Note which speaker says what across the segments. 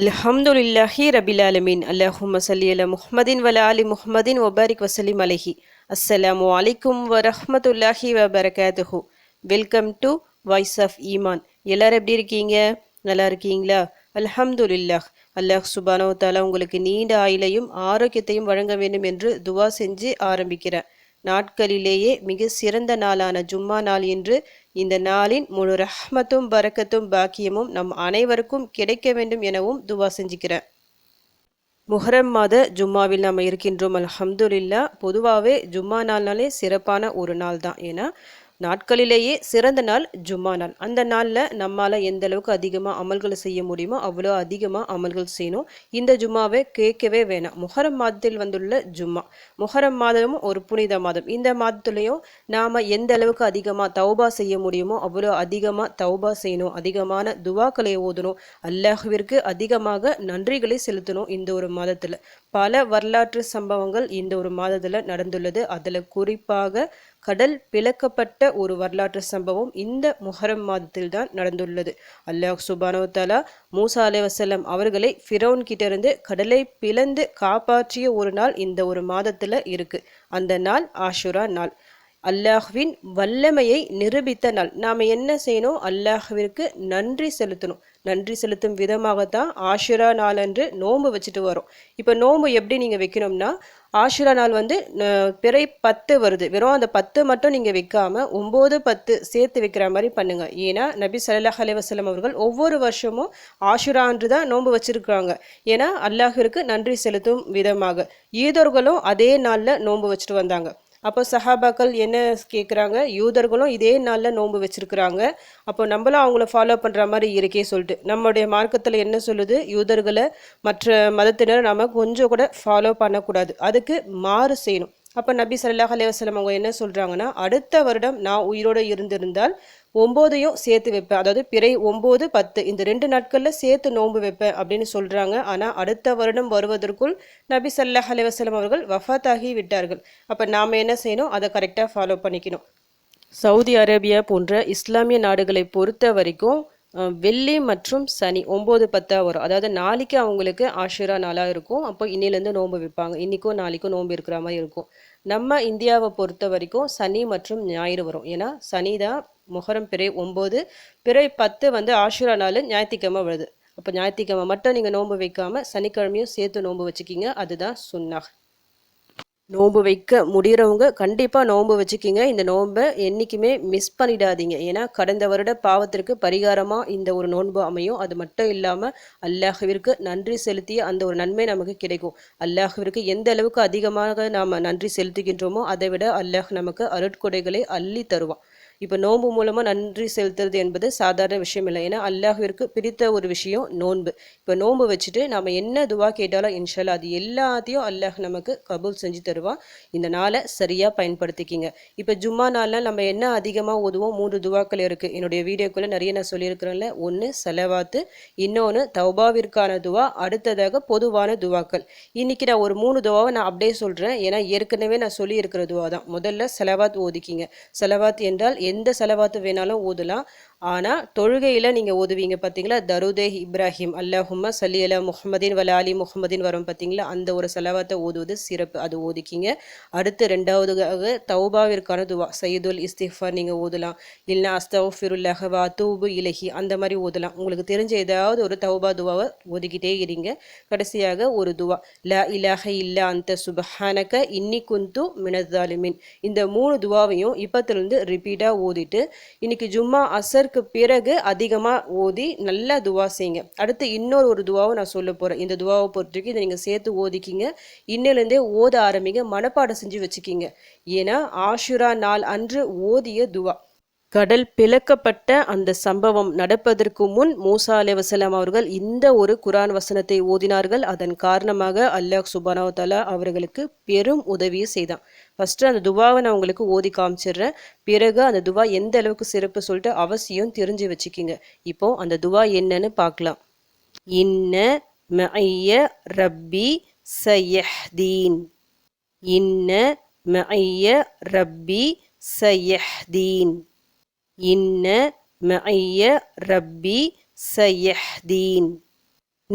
Speaker 1: அல்ஹம்துலில்லாஹி ரபில் ஆலமீன் அல்லாஹும் சல்லி அல முஹ்மதின் வல அலி முஹ்மதின் ஒபாரிக் வசலிம் அலஹி அஸ்ஸலாமு அலைக்கும் வரஹமத்துல்லாஹி வபரகாத்துஹு வெல்கம் டு வாய்ஸ் ஆஃப் ஈமான் எல்லாரும் எப்படி இருக்கீங்க நல்லா இருக்கீங்களா அல்ஹம்துலில்லாஹ் அல்லாஹ் சுபானோ தாலா உங்களுக்கு நீண்ட ஆயுளையும் ஆரோக்கியத்தையும் வழங்க வேண்டும் என்று துவா செஞ்சு ஆரம்பிக்கிறேன் நாட்களிலேயே மிக சிறந்த நாளான ஜும்மா நாள் என்று இந்த நாளின் முழு ரஹ்மத்தும் பரக்கத்தும் பாக்கியமும் நம் அனைவருக்கும் கிடைக்க வேண்டும் எனவும் துவா செஞ்சுக்கிறேன் முஹரம் மாத ஜும்மாவில் நாம் இருக்கின்றோம் அலஹம்துல்லா பொதுவாகவே ஜும்மா நாள்னாலே சிறப்பான ஒரு நாள் தான் ஏன்னா நாட்களிலேயே சிறந்த நாள் ஜும்மா நாள் அந்த நாளில் நம்மால் எந்த அளவுக்கு அதிகமாக அமல்களை செய்ய முடியுமோ அவ்வளோ அதிகமாக அமல்கள் செய்யணும் இந்த ஜும்மாவை கேட்கவே வேணாம் முஹரம் மாதத்தில் வந்துள்ள ஜும்மா முஹரம் மாதமும் ஒரு புனித மாதம் இந்த மாதத்துலேயும் நாம் எந்த அளவுக்கு அதிகமாக தௌபா செய்ய முடியுமோ அவ்வளோ அதிகமாக தௌபா செய்யணும் அதிகமான துவாக்களை ஓதணும் அல்லாஹுவிற்கு அதிகமாக நன்றிகளை செலுத்தணும் இந்த ஒரு மாதத்தில் பல வரலாற்று சம்பவங்கள் இந்த ஒரு மாதத்தில் நடந்துள்ளது அதில் குறிப்பாக கடல் பிளக்கப்பட்ட ஒரு வரலாற்று சம்பவம் இந்த முஹரம் மாதத்தில் தான் நடந்துள்ளது அல்லாஹ் சுபானோ தாலா மூசா அலே வசலம் அவர்களை ஃபிரோன் இருந்து கடலை பிளந்து காப்பாற்றிய ஒரு நாள் இந்த ஒரு மாதத்தில் இருக்குது அந்த நாள் ஆஷுரா நாள் அல்லாஹ்வின் வல்லமையை நிரூபித்த நாள் நாம் என்ன செய்யணும் அல்லாஹுவிற்கு நன்றி செலுத்தணும் நன்றி செலுத்தும் விதமாகத்தான் ஆஷுரா நாள் அன்று நோன்பு வச்சுட்டு வரோம் இப்போ நோம்பு எப்படி நீங்கள் வைக்கணும்னா ஆஷுரா நாள் வந்து பிறை பத்து வருது வெறும் அந்த பத்து மட்டும் நீங்கள் வைக்காமல் ஒம்பது பத்து சேர்த்து வைக்கிற மாதிரி பண்ணுங்கள் ஏன்னா நபி சல்லாஹ் அலைவாஸ்லம் அவர்கள் ஒவ்வொரு வருஷமும் ஆஷுரா தான் நோன்பு வச்சுருக்காங்க ஏன்னா அல்லாஹிற்கு நன்றி செலுத்தும் விதமாக ஈதர்களும் அதே நாளில் நோன்பு வச்சுட்டு வந்தாங்க அப்போ சஹாபாக்கள் என்ன கேட்குறாங்க யூதர்களும் இதே நாளில் நோன்பு வச்சுருக்குறாங்க அப்போ நம்மளும் அவங்கள ஃபாலோ பண்ணுற மாதிரி இருக்கே சொல்லிட்டு நம்மளுடைய மார்க்கத்தில் என்ன சொல்லுது யூதர்களை மற்ற மதத்தினரை நம்ம கொஞ்சம் கூட ஃபாலோ பண்ணக்கூடாது அதுக்கு மாறு செய்யணும் அப்போ நபி சல்லாஹ் அலைவாஸ்லம் அவங்க என்ன சொல்கிறாங்கன்னா அடுத்த வருடம் நான் உயிரோடு இருந்திருந்தால் ஒம்போதையும் சேர்த்து வைப்பேன் அதாவது பிறை ஒம்பது பத்து இந்த ரெண்டு நாட்களில் சேர்த்து நோன்பு வைப்பேன் அப்படின்னு சொல்கிறாங்க ஆனால் அடுத்த வருடம் வருவதற்குள் நபி சல்லாஹ் அலிவாசலம் அவர்கள் வஃத்தாகி விட்டார்கள் அப்போ நாம் என்ன செய்யணும் அதை கரெக்டாக ஃபாலோ பண்ணிக்கணும் சவுதி அரேபியா போன்ற இஸ்லாமிய நாடுகளை பொறுத்த வரைக்கும் வெள்ளி மற்றும் சனி ஒம்பது பத்தாக வரும் அதாவது நாளைக்கு அவங்களுக்கு ஆஷிரா நாளாக இருக்கும் அப்போ இன்னிலேருந்து நோன்பு வைப்பாங்க இன்றைக்கும் நாளைக்கும் நோன்பு இருக்கிற மாதிரி இருக்கும் நம்ம இந்தியாவை பொறுத்த வரைக்கும் சனி மற்றும் ஞாயிறு வரும் ஏன்னா சனி தான் முகரம் பிறை ஒம்பது பிறை பத்து வந்து ஆஷுரா நாள் ஞாயிற்றுக்கிழமை வருது அப்போ ஞாயிற்றுக்கிழமை மட்டும் நீங்கள் நோன்பு வைக்காமல் சனிக்கிழமையும் சேர்த்து நோன்பு வச்சுக்கிங்க அதுதான் சுன்னாக நோன்பு வைக்க முடிகிறவங்க கண்டிப்பாக நோன்பு வச்சுக்கிங்க இந்த நோன்பை என்றைக்குமே மிஸ் பண்ணிடாதீங்க ஏன்னா கடந்த வருட பாவத்திற்கு பரிகாரமாக இந்த ஒரு நோன்பு அமையும் அது மட்டும் இல்லாமல் அல்லாஹுவிற்கு நன்றி செலுத்திய அந்த ஒரு நன்மை நமக்கு கிடைக்கும் அல்லாஹுவிற்கு எந்த அளவுக்கு அதிகமாக நாம் நன்றி செலுத்துகின்றோமோ அதை விட அல்லாஹ் நமக்கு அருட்கொடைகளை அள்ளி தருவான் இப்போ நோன்பு மூலமாக நன்றி செலுத்துறது என்பது சாதாரண விஷயம் இல்லை ஏன்னா அல்லாஹிற்கு பிரித்த ஒரு விஷயம் நோன்பு இப்போ நோன்பு வச்சுட்டு நம்ம என்ன துவா கேட்டாலும் இன்ஷால்லா அது எல்லாத்தையும் அல்லாஹ் நமக்கு கபூல் செஞ்சு தருவான் இந்த நாளை சரியாக பயன்படுத்திக்கிங்க இப்போ ஜும்மா நாள்லாம் நம்ம என்ன அதிகமாக ஓதுவோம் மூன்று துவாக்கள் இருக்குது என்னுடைய வீடியோக்குள்ளே நிறைய நான் சொல்லியிருக்கிறேன்ல ஒன்று செலவாத்து இன்னொன்று தௌபாவிற்கான துவா அடுத்ததாக பொதுவான துவாக்கள் இன்றைக்கி நான் ஒரு மூணு துவாவை நான் அப்படியே சொல்கிறேன் ஏன்னா ஏற்கனவே நான் சொல்லியிருக்கிற துவா தான் முதல்ல செலவாத் ஓதிக்கிங்க செலவாத் என்றால் எந்த செலவாத்து வேணாலும் ஓதலாம் ஆனால் தொழுகையில் நீங்கள் ஓதுவீங்க பார்த்தீங்களா தருதே இப்ராஹிம் அல்லாஹும்மா சலி அலா முஹமதின் வலா அலி முஹமதின் வரும் பார்த்தீங்களா அந்த ஒரு செலவாத்தை ஓதுவது சிறப்பு அது ஓதிக்கிங்க அடுத்து ரெண்டாவதுக்காக தௌபாவிற்கான துவா சயீதுல் இஸ்திஃபார் நீங்கள் ஓதலாம் இல்லைனா அஸ்தஃபிருல்லாஹ் வா தூபு இலகி அந்த மாதிரி ஓதலாம் உங்களுக்கு தெரிஞ்ச ஏதாவது ஒரு தௌபா துவாவை ஓதிக்கிட்டே இருங்க கடைசியாக ஒரு துவா ல இலாக இல்லா அந்த சுபஹானக இன்னி குந்து மினதாலுமின் இந்த மூணு துவாவையும் இப்போத்துலேருந்து ரிப்பீட்டாக நல்லா ஓதிட்டு இன்னைக்கு ஜும்மா அசருக்கு பிறகு அதிகமாக ஓதி நல்லா துவா செய்யுங்க அடுத்து இன்னொரு ஒரு துவாவும் நான் சொல்ல போகிறேன் இந்த துவாவை பொறுத்திருக்கு இதை நீங்கள் சேர்த்து ஓதிக்கிங்க இன்னிலேருந்தே ஓத ஆரம்பிங்க மனப்பாடம் செஞ்சு வச்சுக்கிங்க ஏன்னா ஆஷுரா நாள் அன்று ஓதிய துவா கடல் பிளக்கப்பட்ட அந்த சம்பவம் நடப்பதற்கு முன் மூசா அலே வசலாம் அவர்கள் இந்த ஒரு குரான் வசனத்தை ஓதினார்கள் அதன் காரணமாக அல்லாஹ் சுபானாவ் அவர்களுக்கு பெரும் உதவியை செய்தான் ஃபஸ்ட்டு அந்த துவாவை நான் உங்களுக்கு ஓதி காமிச்சிடுறேன் பிறகு அந்த துவா எந்த அளவுக்கு சிறப்பு சொல்லிட்டு அவசியம் தெரிஞ்சு வச்சுக்கிங்க இப்போ அந்த துவா என்னன்னு பார்க்கலாம் இன்ன ரப்பி சயஹ்தீன் இன்ன ரப்பி சயஹ்தீன் இன்ன ரப்பி சயஹ்தீன்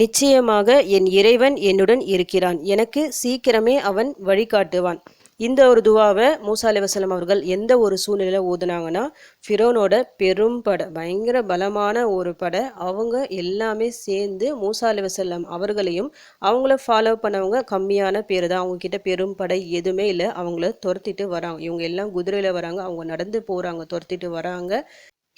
Speaker 1: நிச்சயமாக என் இறைவன் என்னுடன் இருக்கிறான் எனக்கு சீக்கிரமே அவன் வழிகாட்டுவான் இந்த ஒரு துவாவை மூசா அலிவசலம் அவர்கள் எந்த ஒரு சூழ்நிலையில் ஓதுனாங்கன்னா ஃபிரோனோட பெரும் பட பயங்கர பலமான ஒரு படை அவங்க எல்லாமே சேர்ந்து மூசா அலிவசல்லம் அவர்களையும் அவங்கள ஃபாலோ பண்ணவங்க கம்மியான பேர் தான் அவங்கக்கிட்ட பெரும் படை எதுவுமே இல்லை அவங்கள துரத்திட்டு வராங்க இவங்க எல்லாம் குதிரையில் வராங்க அவங்க நடந்து போகிறாங்க துரத்திட்டு வராங்க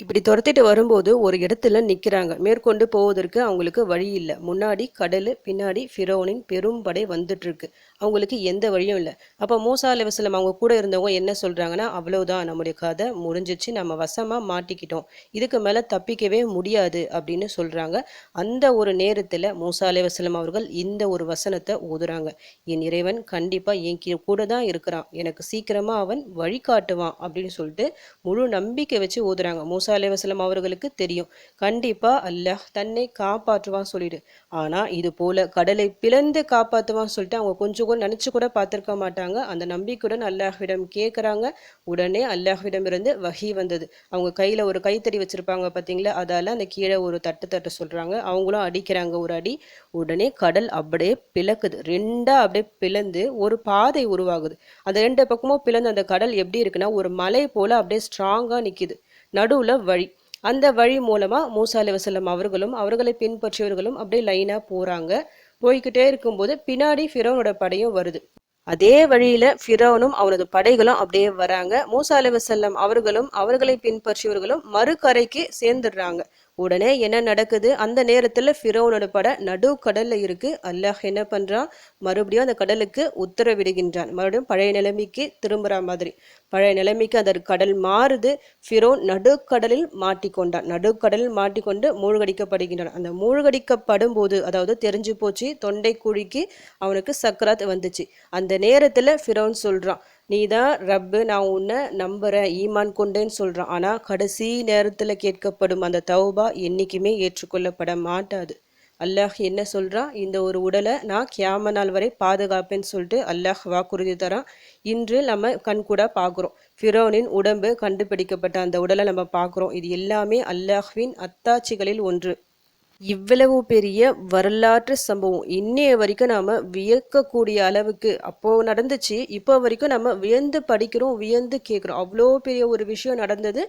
Speaker 1: இப்படி துரத்திட்டு வரும்போது ஒரு இடத்துல நிற்கிறாங்க மேற்கொண்டு போவதற்கு அவங்களுக்கு வழி இல்லை முன்னாடி கடல் பின்னாடி ஃபிரோனின் பெரும்படை வந்துட்டுருக்கு அவங்களுக்கு எந்த வழியும் இல்லை அப்போ மூசா அலிவசலம் அவங்க கூட இருந்தவங்க என்ன சொல்கிறாங்கன்னா அவ்வளோதான் நம்முடைய கதை முடிஞ்சிச்சு நம்ம வசமாக மாட்டிக்கிட்டோம் இதுக்கு மேலே தப்பிக்கவே முடியாது அப்படின்னு சொல்கிறாங்க அந்த ஒரு நேரத்தில் மூசா அலிவசலம் அவர்கள் இந்த ஒரு வசனத்தை ஓதுறாங்க என் இறைவன் கண்டிப்பாக என் கூட தான் இருக்கிறான் எனக்கு சீக்கிரமாக அவன் வழிகாட்டுவான் அப்படின்னு சொல்லிட்டு முழு நம்பிக்கை வச்சு ஓதுறாங்க மூசா அலிவசலம் அவர்களுக்கு தெரியும் கண்டிப்பாக அல்லாஹ் தன்னை காப்பாற்றுவான் சொல்லிடு ஆனால் இது போல கடலை பிளந்து காப்பாற்றுவான் சொல்லிட்டு அவங்க கொஞ்சம் போகும்னு நினச்சி கூட பார்த்துருக்க மாட்டாங்க அந்த நம்பிக்கையுடன் அல்லாஹ்விடம் கேட்குறாங்க உடனே அல்லாஹ்விடம் இருந்து வகி வந்தது அவங்க கையில் ஒரு கைத்தறி வச்சுருப்பாங்க பார்த்தீங்களா அதால் அந்த கீழே ஒரு தட்டு தட்டு சொல்கிறாங்க அவங்களும் அடிக்கிறாங்க ஒரு அடி உடனே கடல் அப்படியே பிளக்குது ரெண்டாக அப்படியே பிளந்து ஒரு பாதை உருவாகுது அந்த ரெண்டு பக்கமும் பிளந்து அந்த கடல் எப்படி இருக்குன்னா ஒரு மலை போல் அப்படியே ஸ்ட்ராங்காக நிற்கிது நடுவில் வழி அந்த வழி மூலமாக மூசா அலி அவர்களும் அவர்களை பின்பற்றியவர்களும் அப்படியே லைனாக போகிறாங்க போய்கிட்டே இருக்கும்போது பின்னாடி ஃபிரோனோட படையும் வருது அதே வழியில ஃபிரோனும் அவனது படைகளும் அப்படியே வராங்க மூசா அலுவசல்லம் அவர்களும் அவர்களை பின்பற்றியவர்களும் மறுக்கரைக்கு சேர்ந்துடுறாங்க உடனே என்ன நடக்குது அந்த நேரத்தில் ஃபிரோனோட பட நடு கடல்ல இருக்குது அல்லாஹ் என்ன பண்ணுறான் மறுபடியும் அந்த கடலுக்கு உத்தரவிடுகின்றான் மறுபடியும் பழைய நிலைமைக்கு திரும்புற மாதிரி பழைய நிலைமைக்கு அந்த கடல் மாறுது ஃபிரோன் நடுக்கடலில் மாட்டிக்கொண்டான் நடுக்கடலில் மாட்டிக்கொண்டு மூழ்கடிக்கப்படுகின்றான் அந்த மூழ்கடிக்கப்படும் போது அதாவது தெரிஞ்சு போச்சு தொண்டை குழிக்கு அவனுக்கு சக்கராத் வந்துச்சு அந்த நேரத்தில் ஃபிரோன் சொல்கிறான் நீ தான் ரப்பு நான் உன்னை நம்புகிறேன் ஈமான் கொண்டேன்னு சொல்கிறான் ஆனால் கடைசி நேரத்தில் கேட்கப்படும் அந்த தௌபா என்றைக்குமே ஏற்றுக்கொள்ளப்பட மாட்டாது அல்லாஹ் என்ன சொல்கிறான் இந்த ஒரு உடலை நான் கியாம நாள் வரை பாதுகாப்பேன்னு சொல்லிட்டு அல்லாஹ் வாக்குறுதி தரான் இன்று நம்ம கண்கூட பார்க்குறோம் ஃபிரோனின் உடம்பு கண்டுபிடிக்கப்பட்ட அந்த உடலை நம்ம பார்க்குறோம் இது எல்லாமே அல்லாஹ்வின் அத்தாட்சிகளில் ஒன்று இவ்வளவு பெரிய வரலாற்று சம்பவம் இன்னைய வரைக்கும் நாம் வியக்கக்கூடிய அளவுக்கு அப்போது நடந்துச்சு இப்போ வரைக்கும் நம்ம வியந்து படிக்கிறோம் வியந்து கேட்குறோம் அவ்வளோ பெரிய ஒரு விஷயம் நடந்தது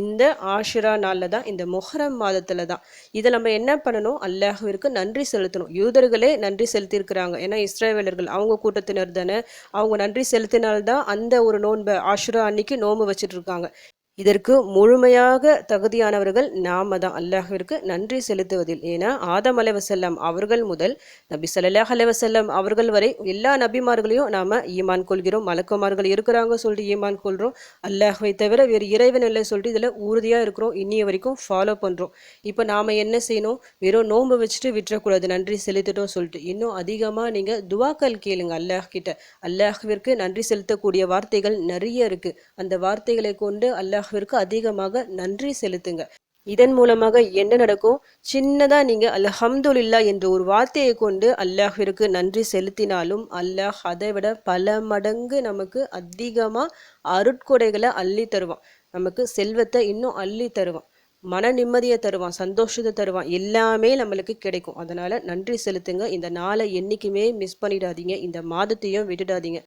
Speaker 1: இந்த ஆஷிரா நாளில் தான் இந்த மொஹரம் மாதத்தில் தான் இதை நம்ம என்ன பண்ணணும் அல்லாஹுவிற்கு நன்றி செலுத்தணும் யூதர்களே நன்றி செலுத்தியிருக்கிறாங்க ஏன்னா இஸ்ரேவேலர்கள் அவங்க கூட்டத்தினர் தானே அவங்க நன்றி செலுத்தினால்தான் அந்த ஒரு நோன்பை ஆஷிரா அன்னைக்கு நோன்பு வச்சுட்டு இருக்காங்க இதற்கு முழுமையாக தகுதியானவர்கள் நாம தான் அல்லாஹிற்கு நன்றி செலுத்துவதில் ஏன்னா ஆதம் அலைவசல்லம் அவர்கள் முதல் நபி சல்லாஹ் அலைவசல்லம் அவர்கள் வரை எல்லா நபிமார்களையும் நாம ஈமான் கொள்கிறோம் மலக்குமார்கள் இருக்கிறாங்க சொல்லிட்டு ஈமான் கொள்கிறோம் அல்லாஹை தவிர வேறு இறைவன் இல்லை சொல்லிட்டு இதில் உறுதியாக இருக்கிறோம் இன்னிய வரைக்கும் ஃபாலோ பண்ணுறோம் இப்போ நாம் என்ன செய்யணும் வெறும் நோன்பு வச்சுட்டு விட்டுறக்கூடாது நன்றி செலுத்திட்டோம் சொல்லிட்டு இன்னும் அதிகமாக நீங்கள் துவாக்கள் கேளுங்க அல்லாஹ் கிட்ட அல்லாஹ்விற்கு நன்றி செலுத்தக்கூடிய வார்த்தைகள் நிறைய இருக்குது அந்த வார்த்தைகளை கொண்டு அல்லாஹ் அல்லாஹிற்கு அதிகமாக நன்றி செலுத்துங்க இதன் மூலமாக என்ன நடக்கும் சின்னதாக நீங்கள் அல்ஹம்துல்லா என்ற ஒரு வார்த்தையை கொண்டு அல்லாஹிற்கு நன்றி செலுத்தினாலும் அல்லாஹ் அதை விட பல மடங்கு நமக்கு அதிகமாக அருட்கொடைகளை அள்ளி தருவான் நமக்கு செல்வத்தை இன்னும் அள்ளி தருவான் மன நிம்மதியை தருவான் சந்தோஷத்தை தருவான் எல்லாமே நம்மளுக்கு கிடைக்கும் அதனால் நன்றி செலுத்துங்க இந்த நாளை என்றைக்குமே மிஸ் பண்ணிடாதீங்க இந்த மாதத்தையும் விட்டுடாதீங்க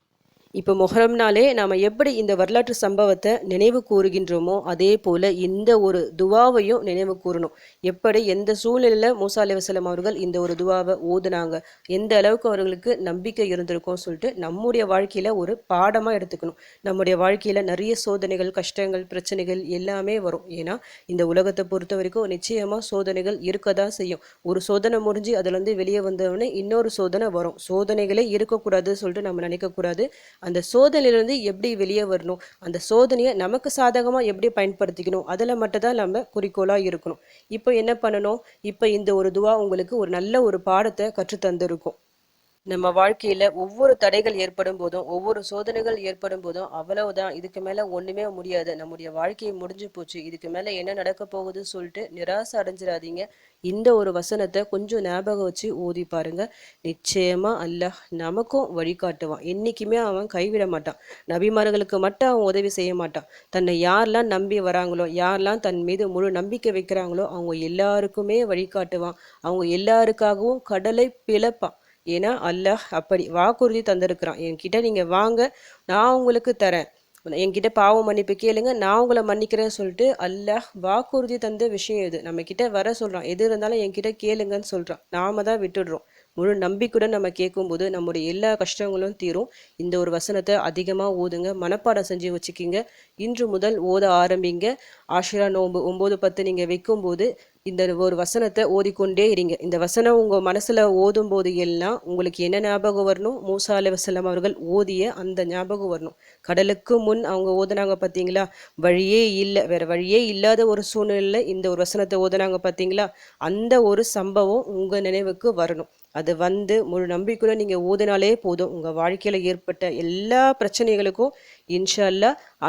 Speaker 1: இப்போ மொஹரம்னாலே நாம் எப்படி இந்த வரலாற்று சம்பவத்தை நினைவு கூறுகின்றோமோ அதே போல் இந்த ஒரு துவாவையும் நினைவு கூறணும் எப்படி எந்த சூழ்நிலையில் மூசா அலிவசலம் அவர்கள் இந்த ஒரு துவாவை ஓதுனாங்க எந்த அளவுக்கு அவர்களுக்கு நம்பிக்கை இருந்திருக்கும் சொல்லிட்டு நம்முடைய வாழ்க்கையில் ஒரு பாடமாக எடுத்துக்கணும் நம்முடைய வாழ்க்கையில் நிறைய சோதனைகள் கஷ்டங்கள் பிரச்சனைகள் எல்லாமே வரும் ஏன்னா இந்த உலகத்தை பொறுத்த வரைக்கும் நிச்சயமாக சோதனைகள் இருக்க தான் செய்யும் ஒரு சோதனை முடிஞ்சு அதுலேருந்து வெளியே வந்தவொடனே இன்னொரு சோதனை வரும் சோதனைகளே இருக்கக்கூடாதுன்னு சொல்லிட்டு நம்ம நினைக்கக்கூடாது அந்த சோதனையிலேருந்து எப்படி வெளியே வரணும் அந்த சோதனையை நமக்கு சாதகமாக எப்படி பயன்படுத்திக்கணும் அதில் மட்டும் தான் நம்ம குறிக்கோளாக இருக்கணும் இப்போ என்ன பண்ணணும் இப்போ இந்த ஒரு துவா உங்களுக்கு ஒரு நல்ல ஒரு பாடத்தை கற்றுத்தந்திருக்கும் நம்ம வாழ்க்கையில ஒவ்வொரு தடைகள் ஏற்படும் போதும் ஒவ்வொரு சோதனைகள் ஏற்படும் போதும் அவ்வளவுதான் இதுக்கு மேல ஒண்ணுமே முடியாது நம்முடைய வாழ்க்கையை முடிஞ்சு போச்சு இதுக்கு மேல என்ன நடக்க போகுதுன்னு சொல்லிட்டு நிராசை அடைஞ்சிடாதீங்க இந்த ஒரு வசனத்தை கொஞ்சம் ஞாபகம் வச்சு ஓதி பாருங்க நிச்சயமா அல்ல நமக்கும் வழிகாட்டுவான் என்னைக்குமே அவன் கைவிட மாட்டான் நபிமார்களுக்கு மட்டும் அவன் உதவி செய்ய மாட்டான் தன்னை யாரெல்லாம் நம்பி வராங்களோ யாரெல்லாம் தன் மீது முழு நம்பிக்கை வைக்கிறாங்களோ அவங்க எல்லாருக்குமே வழிகாட்டுவான் அவங்க எல்லாருக்காகவும் கடலை பிளப்பான் ஏன்னா அல்லாஹ் அப்படி வாக்குறுதி தந்திருக்கிறான் என்கிட்ட நீங்கள் வாங்க நான் உங்களுக்கு தரேன் என்கிட்ட பாவம் மன்னிப்பு கேளுங்க நான் உங்களை மன்னிக்கிறேன்னு சொல்லிட்டு அல்லாஹ் வாக்குறுதி தந்த விஷயம் இது நம்ம கிட்ட வர சொல்கிறான் எது இருந்தாலும் என்கிட்ட கேளுங்கன்னு சொல்கிறான் நாம தான் விட்டுடுறோம் முழு நம்பிக்கையுடன் நம்ம கேட்கும்போது நம்முடைய எல்லா கஷ்டங்களும் தீரும் இந்த ஒரு வசனத்தை அதிகமாக ஓதுங்க மனப்பாடம் செஞ்சு வச்சுக்கிங்க இன்று முதல் ஓத ஆரம்பிங்க ஆஷிரா நோன்பு ஒம்பது பத்து நீங்கள் வைக்கும்போது இந்த ஒரு வசனத்தை ஓதிக்கொண்டே இருங்க இந்த வசனம் உங்கள் மனசில் ஓதும் போது எல்லாம் உங்களுக்கு என்ன ஞாபகம் வரணும் மூசா வசலம் அவர்கள் ஓதிய அந்த ஞாபகம் வரணும் கடலுக்கு முன் அவங்க ஓதுனாங்க பார்த்தீங்களா வழியே இல்லை வேற வழியே இல்லாத ஒரு சூழ்நிலையில் இந்த ஒரு வசனத்தை ஓதுனாங்க பார்த்தீங்களா அந்த ஒரு சம்பவம் உங்கள் நினைவுக்கு வரணும் அது வந்து முழு நம்பிக்கையில் நீங்கள் ஓதினாலே போதும் உங்கள் வாழ்க்கையில் ஏற்பட்ட எல்லா பிரச்சனைகளுக்கும் இன்ஷா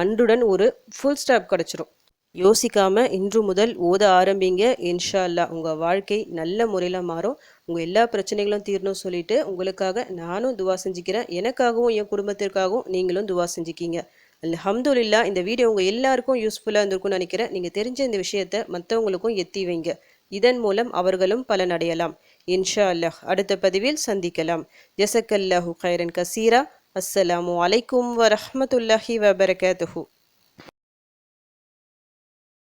Speaker 1: அன்றுடன் ஒரு ஃபுல் ஸ்டாப் கிடச்சிரும் யோசிக்காமல் இன்று முதல் ஓத ஆரம்பிங்க இன்ஷா அல்லா உங்கள் வாழ்க்கை நல்ல முறையில் மாறும் உங்கள் எல்லா பிரச்சனைகளும் தீரணும் சொல்லிட்டு உங்களுக்காக நானும் துவா செஞ்சுக்கிறேன் எனக்காகவும் என் குடும்பத்திற்காகவும் நீங்களும் துவா செஞ்சுக்கிங்க அல்ஹம்துல்லா இந்த வீடியோ உங்கள் எல்லாருக்கும் யூஸ்ஃபுல்லாக இருந்திருக்கும் நினைக்கிறேன் நீங்கள் தெரிஞ்ச இந்த விஷயத்தை மற்றவங்களுக்கும் எத்தி வைங்க இதன் மூலம் அவர்களும் பலனடையலாம் இன்ஷா அல்லாஹ் அடுத்த பதிவில் சந்திக்கலாம் ஜெசக்கல்லாஹு கைரன் கசீரா அஸ்ஸலாமு அலைக்கும் வரமத்துல்லாஹி வபரகாத்துஹூ